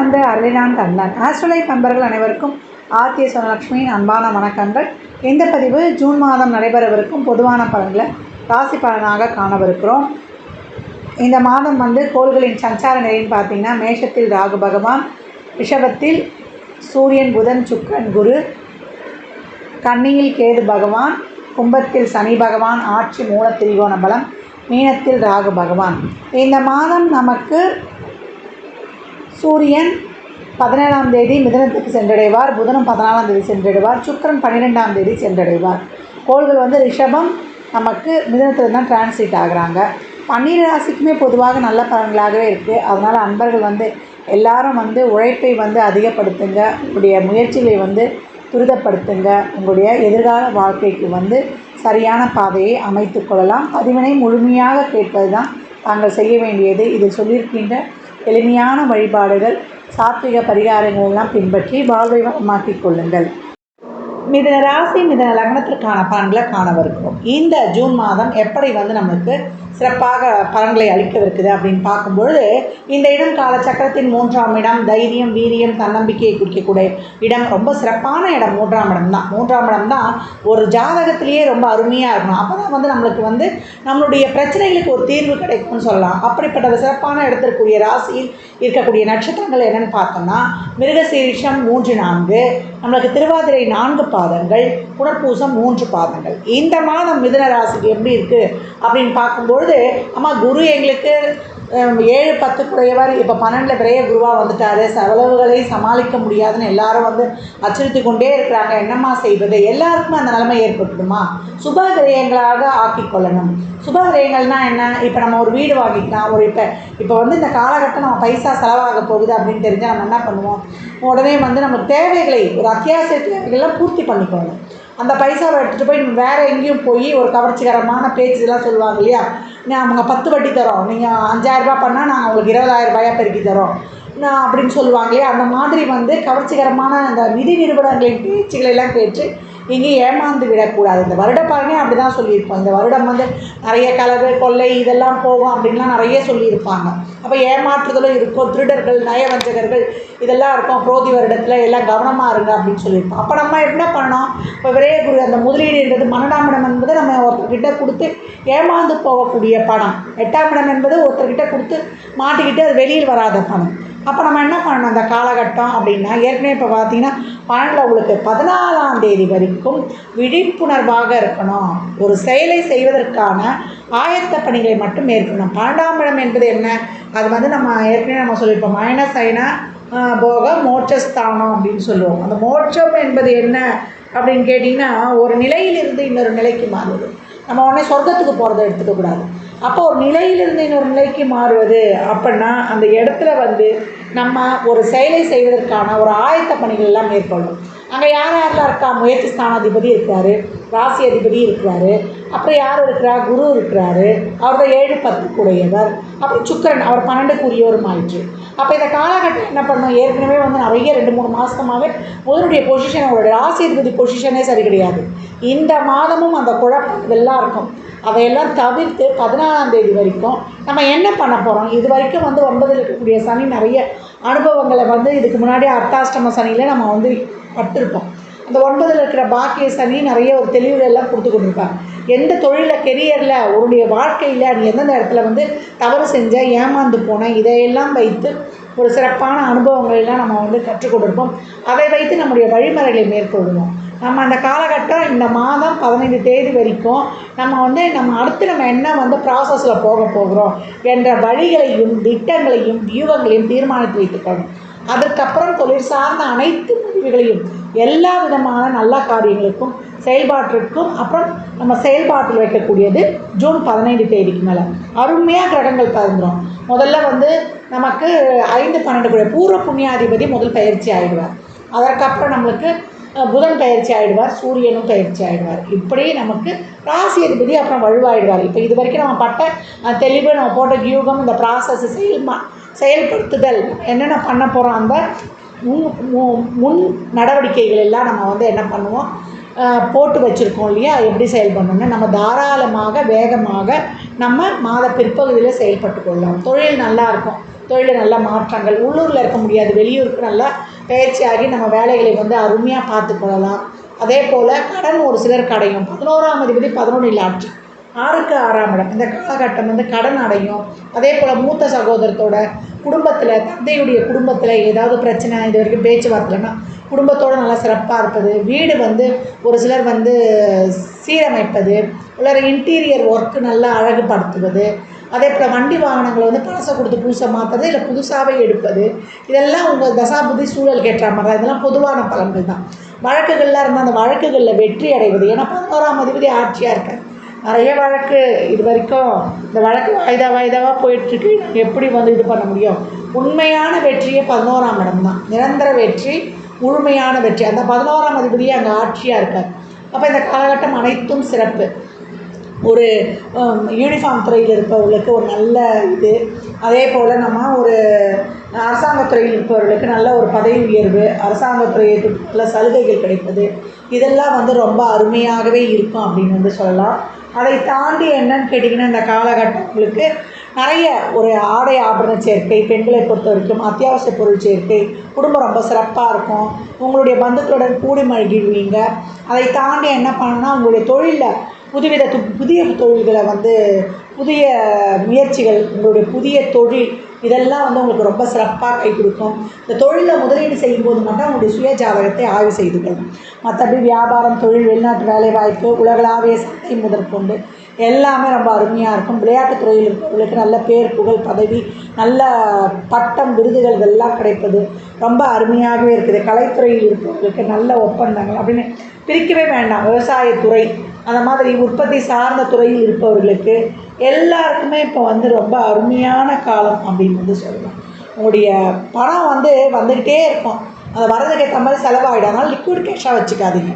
வந்து அருளினான் கண்ணன். ஆஸ்ட்ரலைஃப் நண்பர்கள் அனைவருக்கும் ஆர்த்திய சுனலட்சுமியின் அன்பான வணக்கங்கள். இந்த பதிவு ஜூன் மாதம் நடைபெறவிருக்கும் பொதுவான பலன்களை ராசி பலனாக காணவிருக்கிறோம். இந்த மாதம் வந்து கோள்களின் சஞ்சார நிலைன்னு பார்த்தீங்கன்னா மேஷத்தில் ராகு பகவான் ரிஷபத்தில் சூரியன் புதன் சுக்கரன் குரு கன்னியில் கேது பகவான் கும்பத்தில் சனி பகவான் ஆட்சி மூல திரிகோண பலம் மீனத்தில் ராகு பகவான். இந்த மாதம் நமக்கு சூரியன் பதினேழாம் தேதி மிதனத்துக்கு சென்றடைவார். புதனும் பதினாலாம் தேதி சென்றடைவார். சுக்கிரன் பன்னிரெண்டாம் தேதி சென்றடைவார். கோள்கள் வந்து ரிஷபம். நமக்கு மிதனத்தில் தான் டிரான்ஸ்லேட் ஆகுறாங்க. பன்னீர் ராசிக்குமே பொதுவாக நல்ல பலன்களாகவே இருக்குது அதனால் அன்பர்கள் வந்து எல்லாரும் வந்து உழைப்பை வந்து அதிகப்படுத்துங்க. உங்களுடைய முயற்சிகளை வந்து துரிதப்படுத்துங்க. உங்களுடைய எதிர்கால வாழ்க்கைக்கு வந்து சரியான பாதையை அமைத்து கொள்ளலாம். பதிவினை முழுமையாக கேட்பது தான் தாங்கள் செய்ய வேண்டியது. இதில் சொல்லியிருக்கின்ற எளிமையான வழிபாடுகள் சாத்விக பரிகாரங்களெல்லாம் பின்பற்றி வாழ்வை வளமாக்கிக் கொள்ளுங்கள். மிதன ராசி மிதன லக்னத்திற்கான பலன்களை காணவிருக்கிறோம் இந்த ஜூன் மாதம் எப்படி வந்து நம்மளுக்கு சிறப்பாக பலன்களை அளிக்கவிருக்குது அப்படின்னு பார்க்கும்பொழுது இந்த இடம் காலச்சக்கரத்தின் மூன்றாம் இடம் தைரியம் வீரியம் தன்னம்பிக்கையை குறிக்கக்கூடிய இடம். ரொம்ப சிறப்பான இடம் மூன்றாம் இடம் தான். மூன்றாம் இடம் தான் ஒரு ஜாதகத்திலேயே ரொம்ப அருமையாக இருக்கணும். அப்போ தான் வந்து நம்மளுக்கு வந்து நம்மளுடைய பிரச்சனைகளுக்கு ஒரு தீர்வு கிடைக்கும்னு சொல்லலாம். அப்படிப்பட்ட சிறப்பான இடத்திற்குரிய ராசியில் இருக்கக்கூடிய நட்சத்திரங்கள் என்னென்னு பார்த்தோம்னா மிருகசீரிஷம் மூன்று நான்கு நம்மளுக்கு திருவாதிரை நான்கு பாதங்கள் புனர்பூசம் மூன்று பாதங்கள். இந்த மாதம் மிதுன ராசிக்கு எப்படி இருக்குது அப்படின்னு பார்க்கும்பொழுது அம்மா குரு எங்களுக்கு ஏழு பத்து குறையவர் இப்போ பன்னெண்டில் விரைய குருவாக வந்துட்டாரு. செலவுகளை சமாளிக்க முடியாதுன்னு எல்லாரும் வந்து அச்சுறுத்தி கொண்டே இருக்கிறாங்க. என்னம்மா செய்வது? எல்லாருக்குமே அந்த நிலைமை ஏற்பட்டுடுமா? சுப விரயங்களாக ஆக்கிக் கொள்ளணும். சுப விரயங்கள்னால் என்ன? இப்போ நம்ம ஒரு வீடு வாங்கிக்கலாம். ஒரு இப்போ இப்போ வந்து இந்த காலகட்டம் நம்ம பைசா செலவாக போகுது அப்படின்னு தெரிஞ்சால் நம்ம என்ன பண்ணுவோம்? உடனே வந்து நம்ம தேவைகளை ஒரு அத்தியாவசிய தேவைகள்லாம் பூர்த்தி பண்ணிக்கணும். அந்த பைசாவை எடுத்துகிட்டு போய் வேறு எங்கேயும் போய் ஒரு கவர்ச்சிகரமான பேச்சுலாம் சொல்லுவாங்க இல்லையா? நான் அவங்க பத்து வட்டி தரோம். நீங்கள் அஞ்சாயிரரூபா பண்ணால் நாங்கள் உங்களுக்கு இருபதாயரரூபாயா பெருக்கி தரோம். நான் அப்படின்னு சொல்லுவாங்க இல்லையா? அந்த மாதிரி வந்து கவர்ச்சிகரமான அந்த நிதி நிறுவனங்களின் பேச்சுகளை எல்லாம் கேட்டு எங்கேயும் ஏமாந்து விடக்கூடாது. இந்த வருட பலனே அப்படி தான் சொல்லியிருப்போம். இந்த வருடம் வந்து நிறைய கலவு கொள்ளை இதெல்லாம் போகும் அப்படின்லாம் நிறைய சொல்லியிருப்பாங்க. அப்போ ஏமாற்றுதலும் இருக்கும். திருடர்கள் நயவஞ்சகர்கள் இதெல்லாம் இருக்கும். புரோதி வருடத்தில் எல்லாம் கவனமாக இருங்க அப்படின்னு சொல்லியிருப்போம். அப்போ நம்ம என்ன பண்ணோம் இப்போ விரையகுரு அந்த முதலீடுன்றது பன்னெண்டாம் இடம் என்பது நம்ம ஒருத்தர்கிட்ட கொடுத்து ஏமாந்து போகக்கூடிய பணம். எட்டாம் இடம் என்பது ஒருத்தர்கிட்ட கொடுத்து மாட்டிக்கிட்டு அது வெளியில் வராத பணம். அப்போ நம்ம என்ன பண்ணணும்? அந்த காலகட்டம் அப்படின்னா ஏற்கனவே இப்போ பார்த்தீங்கன்னா பன்னெண்டில் உங்களுக்கு பதினாலாம் தேதி வரைக்கும் விழிப்புணர்வாக இருக்கணும். ஒரு செயலை செய்வதற்கான ஆயத்த பணிகளை மட்டும் மேற்கொள்ளணும். பன்னெண்டாம் இடம் என்பது என்ன? அது வந்து நம்ம ஏற்கனவே நம்ம சொல்லியிருப்போம். மைனஸ் ஐனா போக மோட்சஸ்தானம் அப்படின்னு சொல்லுவோம். அந்த மோட்சம் என்பது என்ன அப்படின்னு கேட்டிங்கன்னா ஒரு நிலையிலிருந்து இன்னொரு நிலைக்கு மாறுவது நம்ம உடனே சொர்க்கத்துக்கு போகிறத எடுத்துக்கக்கூடாது. அப்போ ஒரு நிலையிலிருந்து இன்னொரு நிலைக்கு மாறுவது அப்படின்னா அந்த இடத்துல வந்து நம்ம ஒரு செயலை செய்வதற்கான ஒரு ஆயத்த பணிகள் எல்லாம் மேற்கொள்ளும் அங்கே யார் யாரெல்லாம் இருக்கா? முயற்சி ஸ்தானாதிபதி இருக்கிறாரு ராசி அதிபதி இருக்கிறாரு அப்புறம் யார் இருக்கிறா? குரு இருக்கிறாரு அவர் தான் ஏழு பத்து கூடையவர் அப்புறம் சுக்கரன் அவர் பன்னெண்டுக்குரியவரும் ஆயிற்று. அப்போ இந்த காலகட்டம் என்ன பண்ணோம் ஏற்கனவே வந்து நிறைய ரெண்டு மூணு மாதமாகவே முதலுடைய பொசிஷன் அவருடைய ராசி அதிபதி பொசிஷனே சரி கிடையாது. இந்த மாதமும் அந்த குழப்பம் இதெல்லாம் இருக்கும். அதையெல்லாம் தவிர்த்து பதினாலாம் தேதி வரைக்கும் நம்ம என்ன பண்ண போகிறோம் இது வரைக்கும் வந்து ஒன்பதில் இருக்கக்கூடிய சனி நிறைய அனுபவங்களை வந்து இதுக்கு முன்னாடி அர்த்தாஷ்டம சனியில் நம்ம வந்து பட்டிருப்போம். அந்த ஒன்பதில் இருக்கிற பாக்கிய சனி நிறைய ஒரு தெளிவுகள் எல்லாம் கொடுத்து கொண்டிருப்பாங்க எந்த தொழிலில் கெரியரில் உன்னுடைய வாழ்க்கையில் நீ எந்தெந்த இடத்துல வந்து தவறு செஞ்ச ஏமாந்து போன இதையெல்லாம் வைத்து ஒரு சிறப்பான அனுபவங்களை எல்லாம் நம்ம வந்து கற்றுக் கொண்டிருப்போம். அதை வைத்து நம்முடைய வழிமுறைகளை மேற்கொள்வோம். நம்ம அந்த காலகட்டம் இந்த மாதம் பதினைந்து தேதி வரைக்கும் நம்ம வந்து நம்ம அடுத்து நம்ம என்ன வந்து ப்ராசஸில் போக போகிறோம் என்ற வழிகளையும் திட்டங்களையும் வியூகங்களையும் தீர்மானித்து வைத்துக்கணும். அதற்கப்புறம் தொழில் சார்ந்த அனைத்து முடிவுகளையும் எல்லா விதமான நல்ல காரியங்களுக்கும் செயல்பாட்டிற்கும் அப்புறம் நம்ம செயல்பாட்டில் வைக்கக்கூடியது ஜூன் பதினைந்து தேதிக்கு மேலே. அருமையாக கிரகங்கள் பகிர்ந்துடும் முதல்ல வந்து நமக்கு ஐந்து பன்னெண்டு கூட பூர்வ புண்ணியாதிபதி முதல் பயிற்சி ஆகிடுவார் அதற்கப்புறம் நம்மளுக்கு புதன் பயிற்சி ஆகிடுவார் சூரியனும் பயிற்சி ஆகிடுவார் இப்படி நமக்கு ராசி அதிபதி அப்புறம் வலுவாயிடுவார். இப்போ இது வரைக்கும் நம்ம பட்ட தெளிவு நம்ம போட்ட வியூகம் இந்த ப்ராசஸ் செயல்மா செயல்படுத்துதல் என்னென்ன பண்ண போகிறோம் அந்த முன் மு- முன் நடவடிக்கைகள் எல்லாம் நம்ம வந்து என்ன பண்ணுவோம்? போட்டு வச்சுருக்கோம் இல்லையா? எப்படி செயல்படணும்னா நம்ம தாராளமாக வேகமாக நம்ம மாத பிற்பகுதியில் செயல்பட்டு கொள்ளலாம். தொழில் நல்லாயிருக்கும் தொழிலில் நல்ல மாற்றங்கள் உள்ளூரில் இருக்க முடியாது வெளியூருக்கு நல்லா பயிற்சியாகி நம்ம வேலைகளை வந்து அருமையாக பார்த்துக்கொள்ளலாம் அதே போல் கடன் ஒரு சிலருக்கு அடையும். பதினோராம் அதிபதி பதினொன்றில் ஆட்சி ஆறுக்கு ஆறாம் இடம். இந்த காலகட்டம் வந்து கடன் அடையும். அதே போல் மூத்த சகோதரத்தோட குடும்பத்தில் தந்தையுடைய குடும்பத்தில் ஏதாவது பிரச்சனை இது வரைக்கும் பேச்சுவார்த்தைனா குடும்பத்தோடு நல்லா சிறப்பாக இருப்பது. வீடு வந்து ஒரு சிலர் வந்து சீரமைப்பது உள்ளார இன்டீரியர் ஒர்க்கு நல்லா அழகுபடுத்துவது அதே போல் வண்டி வாகனங்களை வந்து பழசை கொடுத்து புதுசாக மாற்றுறது இல்லை புதுசாகவே எடுப்பது. இதெல்லாம் உங்கள் தசாபுதி சூழலுக்கு ஏற்ற மாதிரி தான் இதெல்லாம் பொதுவான பலன்கள் தான். வழக்குகள்லாம் இருந்தால் அந்த வழக்குகளில் வெற்றி அடைவது. ஏன்னா பதினோராம் அதிபதி ஆட்சியாக இருக்கார். நிறைய வழக்கு இது வரைக்கும் இந்த வழக்கு வாய்தா வாய்தாவாக போயிட்டுருக்கு. எப்படி வந்து இது பண்ண முடியும்? உண்மையான வெற்றியே பதினோராம் இடம் தான். நிரந்தர வெற்றி முழுமையான வெற்றி. அந்த பதினோராம் அதிபதியே அங்கே ஆட்சியாக இருக்கார். அப்போ இந்த காலகட்டம் அனைத்தும் சிறப்பு. ஒரு um, யூனிஃபார்ம் துறையில் இருப்பவர்களுக்கு ஒரு நல்ல இது. அதே போல் நம்ம ஒரு அரசாங்கத் துறையில் இருப்பவர்களுக்கு நல்ல ஒரு பதவி உயர்வு அரசாங்க துறையில் சலுகைகள் கிடைப்பது. இதெல்லாம் வந்து ரொம்ப அருமையாகவே இருக்கும் அப்படின்னு வந்து சொல்லலாம். அதை தாண்டி என்னன்னு கேட்டிங்கன்னா இந்த காலகட்டங்களுக்கு நிறைய ஒரு ஆடை ஆபரண சேர்க்கை பெண்களை பொறுத்த வரைக்கும் அத்தியாவசிய பொருள் சேர்க்கை குடும்பம் ரொம்ப சிறப்பாக இருக்கும். உங்களுடைய பந்துக்களுடன் கூடி மகிழ்வீங்க. அதை தாண்டி என்ன பண்ணணும்னா உங்களுடைய தொழிலில் புதுவித து புதிய தொழில்களை வந்து புதிய முயற்சிகள் உங்களுடைய புதிய தொழில் இதெல்லாம் வந்து உங்களுக்கு ரொம்ப சிறப்பாக கை கொடுக்கும். இந்த தொழிலில் முதலீடு செய்யும்போது மட்டும் உங்களுடைய சுய ஜாதகத்தை ஆய்வு செய்து கொள்ளும். மற்றபடி வியாபாரம் தொழில் வெளிநாட்டு வேலைவாய்ப்பு உலகளாவிய சந்தை முதற்கொண்டு எல்லாமே ரொம்ப அருமையாக இருக்கும். விளையாட்டுத் துறையில் இருக்கிறவங்களுக்கு நல்ல பேர் புகழ் பதவி நல்ல பட்டம் விருதுகள் இதெல்லாம் கிடைப்பது ரொம்ப அருமையாகவே இருக்குது. கலைத்துறையில் இருக்கிறவங்களுக்கு நல்ல ஒப்பந்தங்கள் அப்படின்னு பிரிக்கவே வேண்டாம். விவசாயத்துறை அந்த மாதிரி உற்பத்தி சார்ந்த துறையில் இருப்பவர்களுக்கு எல்லாருக்குமே இப்போ வந்து ரொம்ப அருமையான காலம் அப்படின்னு வந்து சொல்லலாம். உங்களுடைய பணம் வந்து வந்துக்கிட்டே இருக்கும். அது வரதுக்கு ஏற்ற மாதிரி செலவாகிடும் அதனால் லிக்விட் கேஷாக வச்சுக்காதீங்க.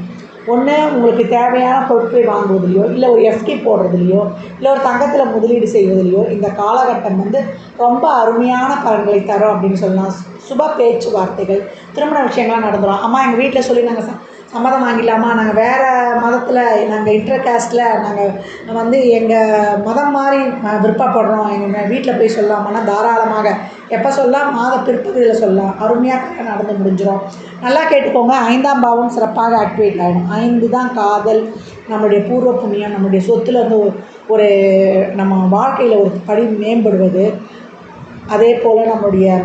ஒன்று உங்களுக்கு தேவையான பொருட்கள் வாங்குவதிலையோ இல்லை ஒரு எஃப்டி போடுறதுலையோ இல்லை ஒரு தங்கத்தில் முதலீடு செய்வதிலையோ இந்த காலகட்டம் வந்து ரொம்ப அருமையான பலன்களை தரும் அப்படின்னு சொல்லலாம். சுப பேச்சுவார்த்தைகள் திருமண விஷயங்கள்லாம் நடந்துடும் அம்மா எங்கள் வீட்டில் சொல்லி நாங்கள் சம்மதம் வாங்கிடலாமா நாங்கள் வேறு மதத்தில் நாங்கள் இன்டர் காஸ்ட்டில் நாங்கள் வந்து எங்கள் மதம் மாதிரி விருப்பப்படுறோம். எங்கள் வீட்டில் போய் சொல்லலாமான்னா தாராளமாக. எப்போ சொல்லலாம்? மாத பிற்பகுதியில் சொல்லலாம். அருமையாக நடந்து முடிஞ்சிடும் நல்லா கேட்டுக்கோங்க. ஐந்தாம் பாவம் சிறப்பாக ஆக்டிவேட் ஆகிடும் ஐந்து தான் காதல். நம்மளுடைய பூர்வ புண்ணியம் நம்மளுடைய சொத்தில் வந்து ஒரு- ஒரு நம்ம வாழ்க்கையில் ஒரு படி மேம்படுவது. அதே போல் நம்முடைய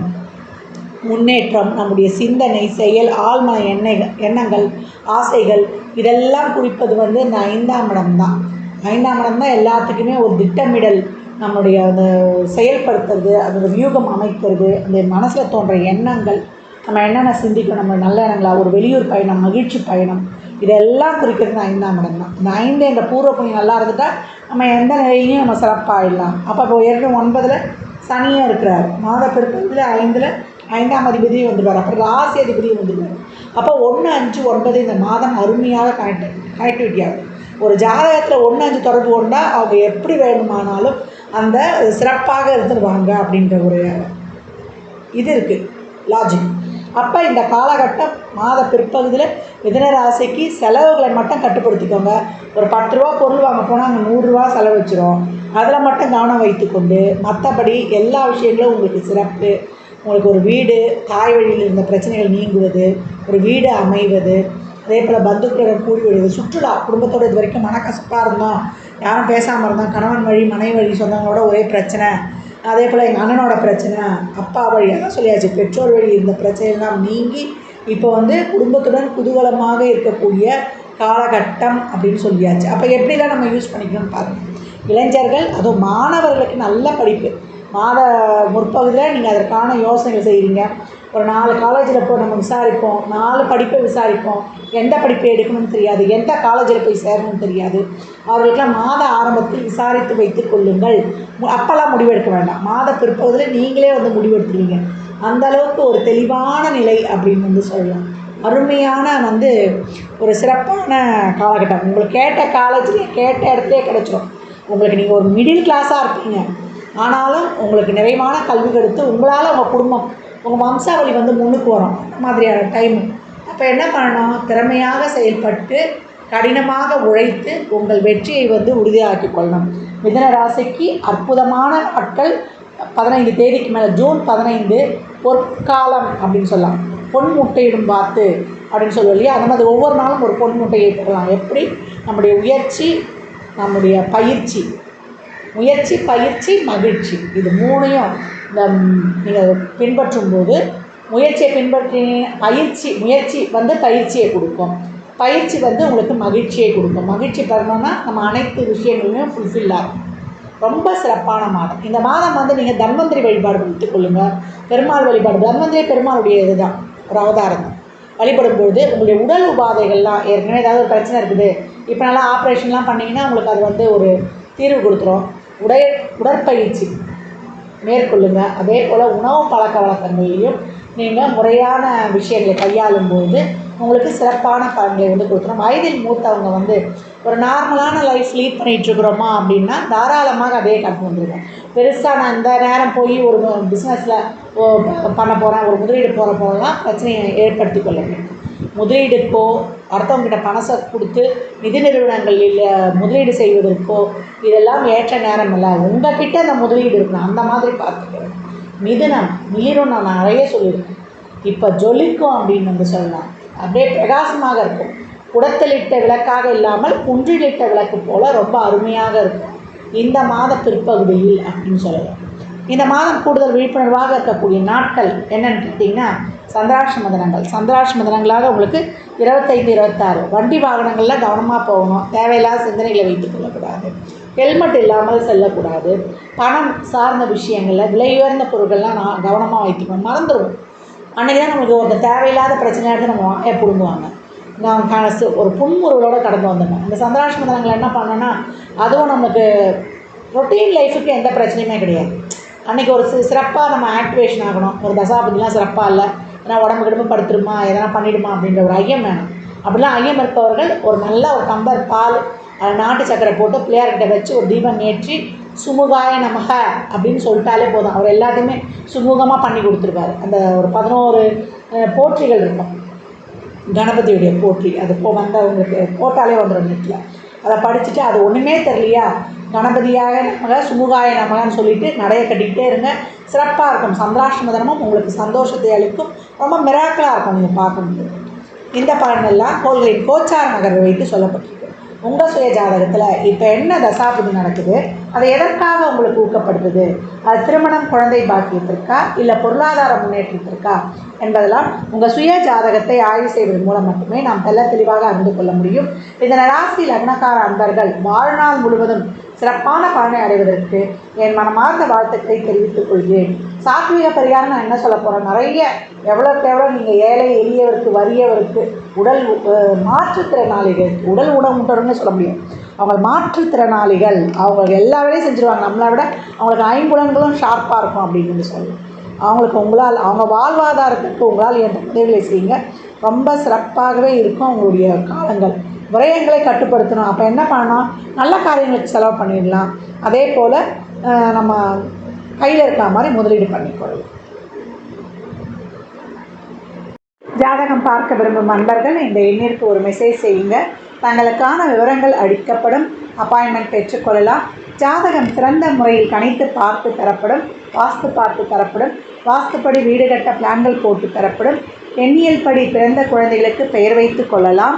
முன்னேற்றம் நம்முடைய சிந்தனை செயல் ஆழ்மன எண்ணெய் எண்ணங்கள் ஆசைகள் இதெல்லாம் குறிப்பது வந்து இந்த ஐந்தாம் இடம் தான். ஐந்தாம் இடம் தான் எல்லாத்துக்குமே ஒரு திட்டமிடல் நம்முடைய அந்த செயல்படுத்துறது அதோட வியூகம் அமைக்கிறது அந்த மனசில் தோன்ற எண்ணங்கள். நம்ம என்னென்ன சிந்திக்கணும்? நம்ம நல்ல எண்ணங்களா? ஒரு வெளியூர் பயணம் மகிழ்ச்சி பயணம் இதெல்லாம் குறிக்கிறது ஐந்தாம் இடம் தான். இந்த ஐந்து என்ற பூர்வ புண்ணியம் நல்லா இருந்துட்டால் நம்ம எந்த நிலையிலையும் நம்ம சிறப்பாகிடலாம் அப்போ இப்போ ஏற்கனவே ஒன்பதில் சனியும் இருக்கிறார். மாத பிற்பகுதியில் ஐந்தில் ஐந்தாம் அதிபதியும் வந்துடுவார் அப்புறம் ராசி அதிபதியும் வந்துடுவார் அப்போ ஒன்று அஞ்சு ஒன்பது இந்த மாதம் அருமையாக கனெக்ட் கனெக்டிவிட்டி ஆகும். ஒரு ஜாதகத்தில் ஒன்று அஞ்சு தொடர்பு கொண்டா அவங்க எப்படி வேணுமானாலும் அந்த சிறப்பாக இருந்துருவாங்க அப்படின்ற ஒரு இது இருக்குது லாஜிக் அப்போ இந்த காலகட்டம் மாத பிற்பகுதியில் மிதன ராசிக்கு செலவுகளை மட்டும் கட்டுப்படுத்திக்கோங்க. ஒரு பத்து ரூபா பொருள் வாங்க போனால் அங்கே நூறுரூவா செலவு வச்சிரும் அதில் மட்டும் கவனம் வைத்துக்கொண்டு மற்றபடி எல்லா விஷயங்களும் உங்களுக்கு சிறப்பு. உங்களுக்கு ஒரு வீடு தாய் வழியில் இருந்த பிரச்சனைகள் நீங்குவது ஒரு வீடு அமைவது அதே போல் பந்துக்களுடன் கூடி வருவது சுற்றுலா குடும்பத்தோட இது வரைக்கும் மனக்கசப்பாக இருந்தோம் யாரும் பேசாமல் இருந்தோம் கணவன் வழி மனைவி வழி சொந்தங்களோட ஒரே பிரச்சனை. அதே போல் எங்கள் அண்ணனோட பிரச்சனை அப்பா வழி அதான் சொல்லியாச்சு பெற்றோர் வழி இருந்த பிரச்சனைலாம் நீங்கி இப்போ வந்து குடும்பத்துடன் குதூகலமாக இருக்கக்கூடிய காலகட்டம் அப்படின்னு சொல்லியாச்சு. அப்போ எப்படிலாம் நம்ம யூஸ் பண்ணிக்கணும்னு பாருங்கள் இளைஞர்கள் அதுவும் மாணவர்களுக்கு நல்ல படிப்பு. மாத முற்பகுதியில் நீங்கள் அதற்கான யோசனைகள் செய்கிறீங்க ஒரு நாலு காலேஜில் போய் நம்ம விசாரிப்போம். நாலு படிப்பை விசாரிப்போம். எந்த படிப்பை எடுக்கணும்னு தெரியாது. எந்த காலேஜில் போய் சேரணும்னு தெரியாது. அவர்களுக்கெல்லாம் மாத ஆரம்பத்தில் விசாரித்து வைத்து கொள்ளுங்கள். அப்போல்லாம் முடிவெடுக்க வேண்டாம். மாத பிற்பகுதியில் நீங்களே வந்து முடிவெடுத்துருவீங்க. அந்த அளவுக்கு ஒரு தெளிவான நிலை அப்படின்னு வந்து சொல்லலாம். அருமையான வந்து ஒரு சிறப்பான காலகட்டம். உங்களுக்கு கேட்ட காலேஜ்லேயே கேட்ட இடத்துலையே கிடச்சிரும். உங்களுக்கு நீங்கள் ஒரு மிடில் கிளாஸாக இருப்பீங்க. ஆனாலும் உங்களுக்கு நிறைவான கல்வி கொடுத்து உங்களால் உங்கள் குடும்பம் உங்கள் வம்சாவளி வந்து முன்னுக்கு வரும். மாதிரியான டைம் அப்போ என்ன பண்ணணும்? திறமையாக செயல்பட்டு கடினமாக உழைத்து உங்கள் வெற்றியை வந்து உறுதியாக்கி கொள்ளணும். மிதன ராசிக்கு அற்புதமான நாட்கள் பதினைந்து தேதிக்கு மேலே ஜூன் பதினைந்து பொற்காலம் அப்படின்னு சொல்லலாம். பொன் முட்டையிடும் பார்த்து அப்படின்னு சொல்லுவோம் இல்லையா? அந்த மாதிரி ஒவ்வொரு நாளும் ஒரு பொன் முட்டையை போடலாம். எப்படி? நம்முடைய உயர்ச்சி நம்முடைய பயிற்சி. முயற்சி பயிற்சி மகிழ்ச்சி. இது மூணையும் இந்த நீங்கள் பின்பற்றும் போது முயற்சியை பின்பற்றி பயிற்சி முயற்சி வந்து பயிற்சியை கொடுக்கும். பயிற்சி வந்து உங்களுக்கு மகிழ்ச்சியை கொடுக்கும். மகிழ்ச்சி பெறணும்னா நம்ம அனைத்து விஷயங்களுமே ஃபுல்ஃபில் ஆகும். ரொம்ப சிறப்பான மாதம். இந்த மாதம் வந்து நீங்கள் தன்வந்திரி வழிபாடு வைத்துக் கொள்ளுங்கள் பெருமாள் வழிபாடு. தன்வந்திரி பெருமாளுடைய இதுதான் ஒரு அவதாரம். வழிபடும் பொழுது உங்களுடைய உடல் உபாதைகள்லாம் ஏற்கனவே ஏதாவது ஒரு பிரச்சனை இருக்குது. இப்போ நல்லா ஆப்ரேஷன்லாம் பண்ணிங்கன்னா உங்களுக்கு அது வந்து ஒரு தீர்வு கொடுத்துரும். உடை உடற்பயிற்சி மேற்கொள்ளுங்கள் அதே போல் உணவு பழக்க வழக்கங்களையும் நீங்கள் முறையான விஷயங்களை கையாளும் போது உங்களுக்கு சிறப்பான பலன்களை வந்து கொடுத்துரும். வயதில் மூத்தவங்க வந்து ஒரு நார்மலான லைஃப் லீட் பண்ணிகிட்ருக்குறோமா அப்படின்னா தாராளமாக அதே கட்டு வந்துருங்க பெருசாக நான் இந்த நேரம் போய் ஒரு பிஸ்னஸில் பண்ண போகிறேன் ஒரு முதலீடு போகிற போகலாம் பிரச்சனையை ஏற்படுத்தி கொள்ள வேண்டும் முதலீடுக்கோ அடுத்தவங்ககிட்ட பணத்தை கொடுத்து நிதி நிறுவனங்களில் முதலீடு செய்வதற்கோ இதெல்லாம் ஏற்ற நேரம் இல்லை. உங்ககிட்ட அந்த முதலீடு இருக்கணும். அந்த மாதிரி பார்த்துக்கிறேன் மிதுனம் நீரும் நான் நிறைய சொல்லியிருக்கேன். இப்போ ஜொலிக்கும் அப்படின்னு வந்து சொல்லலாம். அப்படியே பிரகாசமாக இருக்கும். குடத்திலிட்ட விளக்காக இல்லாமல் குன்றிலிட்ட விளக்கு போல் ரொம்ப அருமையாக இருக்கும். இந்த மாத பிற்பகுதியில் அப்படின்னு சொல்லலாம். இந்த மாதம் கூடுதல் விழிப்புணர்வாக இருக்கக்கூடிய நாட்கள் என்னென்னு கேட்டிங்கன்னா சந்திராஷ்டம தினங்கள் சந்திராஷ்டம தினங்களாக உங்களுக்கு இருபத்தைந்து இருபத்தாறு. வண்டி வாகனங்களில் கவனமாக போகணும். தேவையில்லாத சிந்தனைகளை வைத்துக் கொள்ளக்கூடாது. ஹெல்மெட் இல்லாமல் செல்லக்கூடாது. பணம் சார்ந்த விஷயங்களில் விலை உயர்ந்த பொருட்கள்லாம் நான் கவனமாக வைத்துக்கணும். மறந்துடுவோம். அன்றைக்கி தான் நம்மளுக்கு ஒரு தேவையில்லாத பிரச்சனையாக எடுத்து நம்ம வாயை நான் காசு ஒரு புன்முறுவலோடு கடந்து வந்தேன் இந்த சந்திராஷ் தினங்கள் என்ன பண்ணேன்னா அதுவும் நமக்கு ரொட்டீன் லைஃபுக்கு எந்த பிரச்சனையுமே கிடையாது. அன்றைக்கி ஒரு சிறப்பாக நம்ம ஆக்டிவேஷன் ஆகணும். ஒரு தசாபதிலாம் சிறப்பாக இல்லை. ஏன்னா உடம்பு கிடம்பு படுத்துருமா எதனா பண்ணிடுமா அப்படின்ற ஒரு ஐயம் வேணும். அப்படிலாம் ஐயம் இருப்பவர்கள் ஒரு நல்ல ஒரு கம்பர் பால் நாட்டு சக்கரை போட்டு பிள்ளையார்கிட்ட வச்சு ஒரு தீபம் ஏற்றி சுமுகாய நமக அப்படின்னு சொல்லிட்டாலே போதும். அவர் எல்லாத்தையுமே சுமூகமாக பண்ணி கொடுத்துருப்பார். அந்த ஒரு பதினோரு போற்றிகள் இருக்கும். கணபதியுடைய போற்றி அது போ வந்தவங்களுக்கு போட்டாலே வந்துடும் நெட்டில் அதை படிச்சுட்டு அது ஒன்றுமே தெரியலையா? கணபதியாக நமக சுமுகாய நமகன்னு சொல்லிட்டு நடைய கட்டிக்கிட்டே இருங்க. சிறப்பாக இருக்கும். சந்திராஷ்டம தினமும் உங்களுக்கு சந்தோஷத்தை அளிக்கும். ரொம்ப மிராக்கலாக இருக்கும் நீங்கள் பார்க்கும்போது. இந்த பலனெல்லாம் கோள்களின் கோச்சார நகரை வைத்து சொல்லப்பட்டிருக்கு. உங்கள் சுய ஜாதகத்தில் இப்போ என்ன தசாபதி நடக்குது? அது எதற்காக உங்களுக்கு ஊக்கப்படுத்துது? அது திருமணம் குழந்தை பாக்கியத்திற்கா இல்லை பொருளாதார முன்னேற்றத்திற்கா என்பதெல்லாம் உங்கள் சுய ஜாதகத்தை ஆய்வு செய்வதன் மூலம் மட்டுமே நாம் தெல்ல தெளிவாக அறிந்து கொள்ள முடியும். இதன் ராசி லக்னக்கார அன்பர்கள் வாழ்நாள் முழுவதும் சிறப்பான பலனை அடைவதற்கு என் மனமார்ந்த வாழ்த்துக்களை தெரிவித்துக் கொள்கிறேன். சாத்விக பரிகாரம் நான் என்ன சொல்ல போகிறேன் நிறைய எவ்வளோக்கு எவ்வளோ நீங்கள் ஏழை எளியவருக்கு வறியவருக்கு உடல் மாற்றுத்திறனாளிகள் உடல் ஊனமுற்றவர்னு சொல்ல முடியும். அவங்க மாற்றுத்திறனாளிகள் அவங்க எல்லா வேலையும் செஞ்சுருவாங்க. நம்மளை விட அவங்களுக்கு ஐம்புலன்களும் ஷார்ப்பாக இருக்கும் அப்படின்னு சொல்லி. அவங்களுக்கு உங்களால் அவங்க வாழ்வாதாரத்துக்கு உங்களால் என்ற உதவிகளை செய்யுங்க. ரொம்ப சிறப்பாகவே இருக்கும் அவங்களுடைய காலங்கள். விரயங்களை கட்டுப்படுத்தணும். அப்போ என்ன பண்ணணும்? நல்ல காரியங்களுக்கு செலவு பண்ணிடலாம். அதே போல் நம்ம கையில் இருக்கிற மாதிரி முதலீடு பண்ணிக்கொள்ளலாம். ஜாதகம் பார்க்க விரும்பும் நண்பர்கள் இந்த எண்ணிற்கு ஒரு மெசேஜ் செய்யுங்க. தங்களுக்கான விவரங்கள் அளிக்கப்படும். அப்பாயின்மெண்ட் பெற்றுக்கொள்ளலாம். ஜாதகம் சிறந்த முறையில் கணித்து பார்த்து தரப்படும். வாஸ்து பார்த்து தரப்படும். வாஸ்துப்படி வீடு கட்ட பிளான்கள் போட்டு தரப்படும். எண்ணியல் படி பிறந்த குழந்தைகளுக்கு பெயர் வைத்து கொள்ளலாம்.